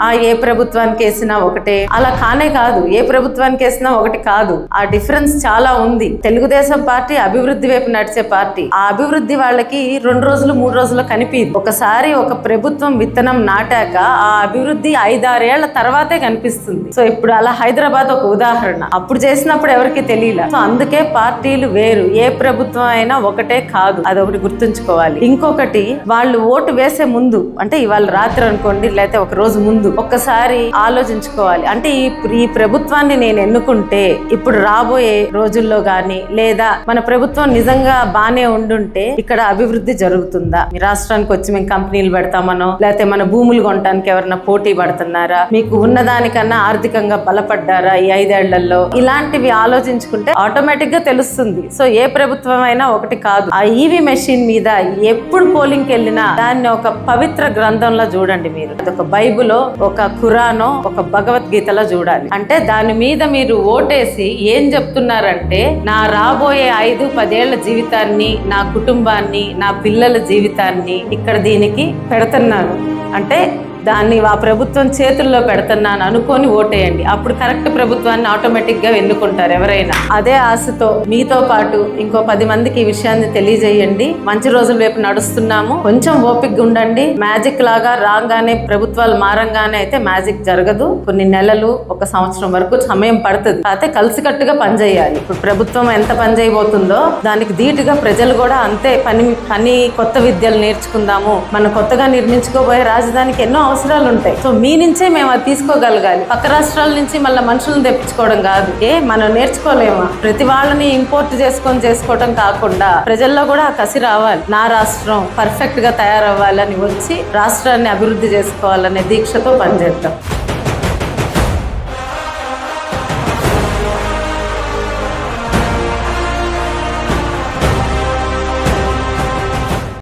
ఆ ఏ ప్రభుత్వానికి వేసినా ఒకటే. అలా కానే కాదు ఏ ప్రభుత్వానికి వేసినా ఒకటి కాదు. ఆ డిఫరెన్స్ చాలా ఉంది. తెలుగుదేశం పార్టీ అభివృద్ధి వైపు నడిచే పార్టీ. ఆ అభివృద్ధి వాళ్ళకి రెండు రోజులు మూడు రోజులు కనిపించదు ఒకసారి ఒక ప్రభుత్వం విత్తనం నాటాక ఆ అభివృద్ధి ఐదారేళ్ళ తర్వాతే కనిపిస్తుంది. సో ఇప్పుడు అలా హైదరాబాద్ ఒక ఉదాహరణ. అప్పుడు చేసినప్పుడు ఎవరికి తెలియలే. సో అందుకే పార్టీలు వేరు. ఏ ప్రభుత్వం అయినా ఒకటే కాదు. అది ఒకటి గుర్తుంచుకోవాలి. ఇంకొకటి వాళ్ళు ఓటు వేసే ముందు అంటే ఇవాళ రాత్రి అనుకోండి లేకపోతే ఒక రోజు ముందు ఒక్కసారి ఆలోచించుకోవాలి. అంటే ఈ ఈ ప్రభుత్వాన్ని నేను ఎన్నుకుంటే ఇప్పుడు రాబోయే రోజుల్లో గాని లేదా మన ప్రభుత్వం నిజంగా బానే ఉండుంటే ఇక్కడ అభివృద్ధి జరుగుతుందా? మీ రాష్ట్రానికి వచ్చి మేము కంపెనీలు పెడతామనో లేకపోతే మన భూములు కొనడానికి ఎవరన్నా పోటీ పడుతున్నారా? మీకు ఉన్నదానికన్నా ఆర్థికంగా బలపడ్డారా ఈ ఐదేళ్ళలో? ఇలాంటివి ఆలోచించుకుంటే ఆటోమేటిక్గా తెలుస్తుంది. సో ఏ ప్రభుత్వం అయినా ఒకటి కాదు. ఆ ఈవీ మెషిన్ మీద ఎప్పుడు పోలింగ్కి వెళ్ళినా దాన్ని ఒక పవిత్ర గ్రంథంలో చూడండి మీరు. అదొక బైబులో ఒక ఖురానో ఒక భగవద్గీతలో చూడాలి. అంటే దాని మీద మీరు ఓటేసి ఏం చెప్తున్నారంటే నా రాబోయే ఐదు పదేళ్ళ జీవితాన్ని నా కుటుంబాన్ని నా పిల్లల జీవితాన్ని ఇక్కడ దీనికి పెడుతున్నాను అంటే దాన్ని ఆ ప్రభుత్వం చేతుల్లో పెడుతున్నాను అనుకొని ఓటేయండి. అప్పుడు కరెక్ట్ ప్రభుత్వాన్ని ఆటోమేటిక్గా ఎన్నుకుంటారు ఎవరైనా. అదే ఆశతో మీతో పాటు ఇంకో పది మందికి ఈ విషయాన్ని తెలియజేయండి. మంచి రోజుల వైపు నడుస్తున్నాము. కొంచెం ఓపిక్గా ఉండండి. మ్యాజిక్ లాగా రాగానే ప్రభుత్వాలు మారంగానే అయితే మ్యాజిక్ జరగదు. కొన్ని నెలలు ఒక సంవత్సరం వరకు సమయం పడుతుంది. అయితే కలిసికట్టుగా పనిచేయాలి. ఇప్పుడు ప్రభుత్వం ఎంత పనిచేయబోతుందో దానికి ధీటుగా ప్రజలు కూడా అంతే పని పని కొత్త విద్యలు నేర్చుకుందాము. మనం కొత్తగా నిర్మించుకోబోయే రాజధానికి ఎన్నో అవసరాలు ఉంటాయి సో మీ నుంచే మేము అది తీసుకోగలగాలి. పక్క రాష్ట్రాల నుంచి మళ్ళీ మనుషులను తెప్పించుకోవడం కాదు. ఏ మనం నేర్చుకోలేమా? ప్రతి వాళ్ళని ఇంపోర్ట్ చేసుకొని చేసుకోవడం కాకుండా ప్రజల్లో కూడా ఆ కసి రావాలి. నా రాష్ట్రం పర్ఫెక్ట్గా తయారవ్వాలని వచ్చి రాష్ట్రాన్ని అభివృద్ధి చేసుకోవాలనే దీక్షతో పనిచేద్దాం.